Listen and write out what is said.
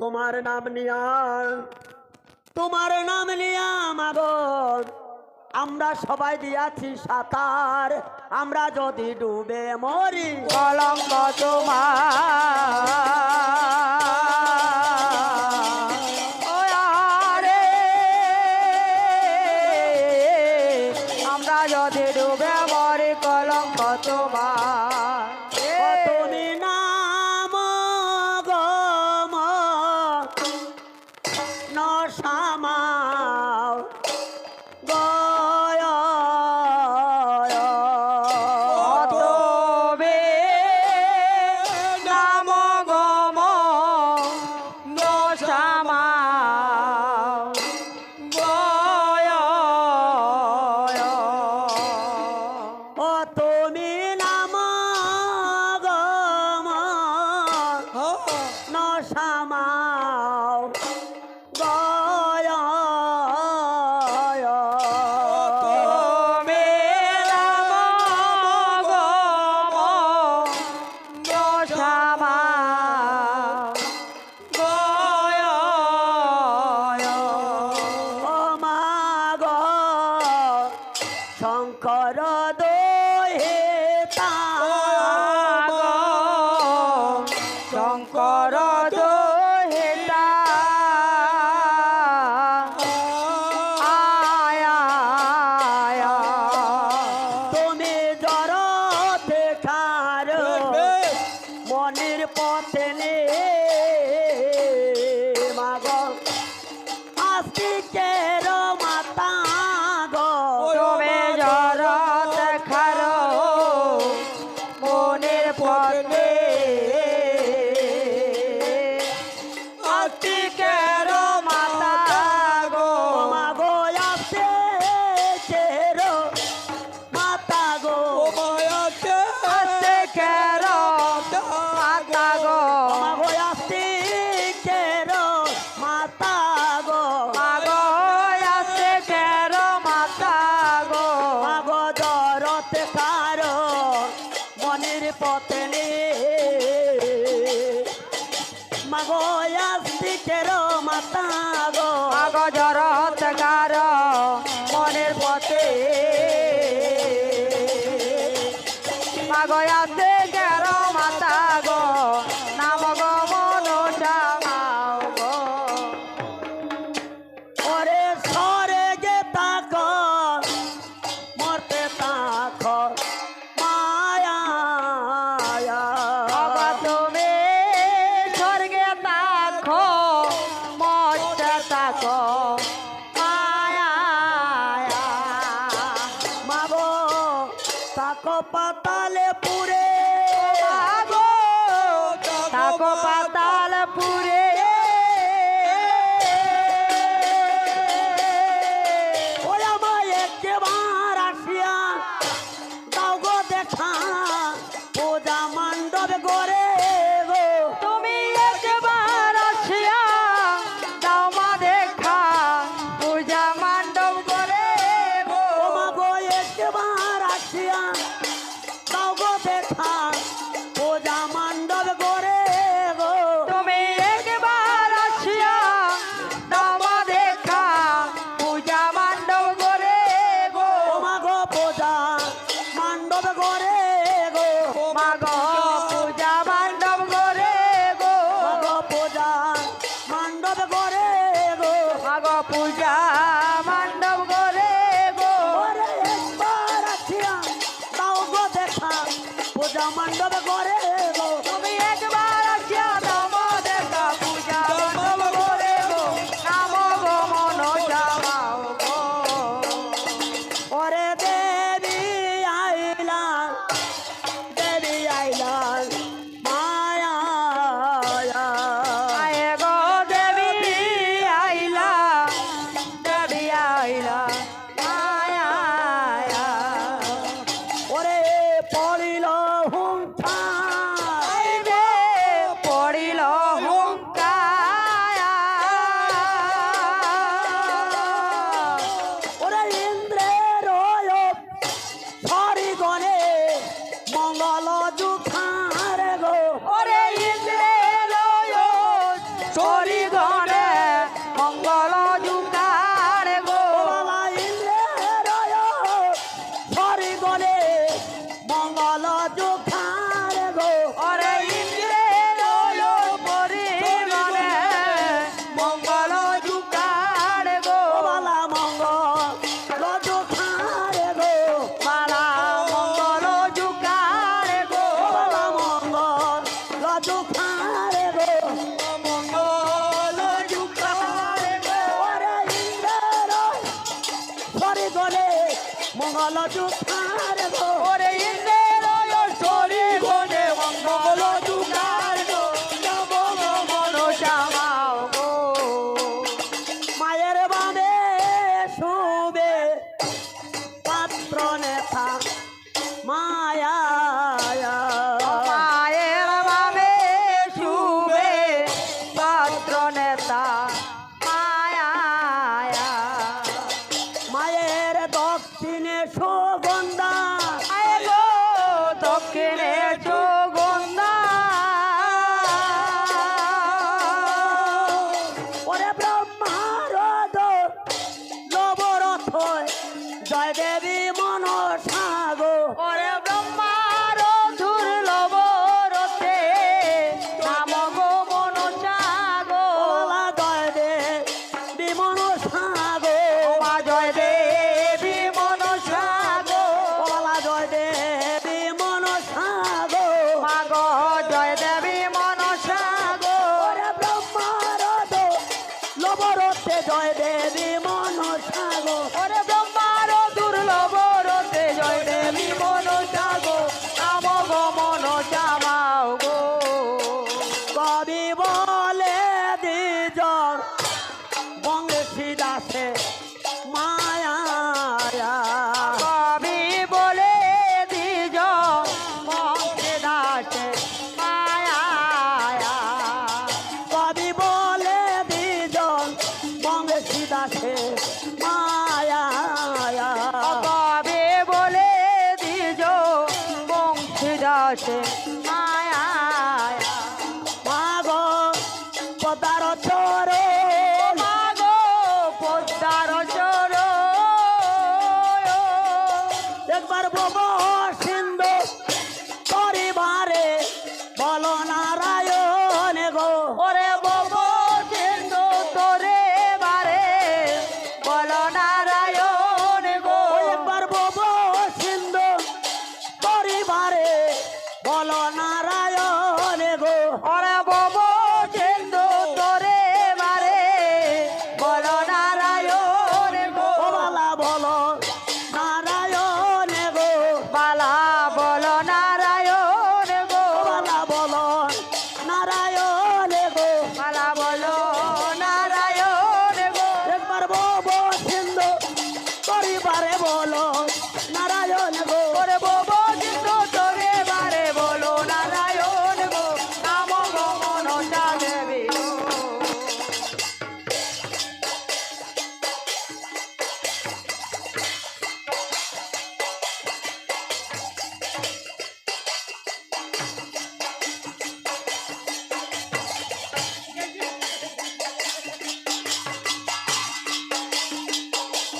তোমার নাম নিয়াম তোমার নাম নিয়াম আবর আমরা সবাই দিয়াছি সাঁতার, আমরা যদি ডুবে মরি কলঙ্ক তোমার। শঙ্কর দো mandando agora. গলে মঙ্গল দুখারে গো জয় দেবী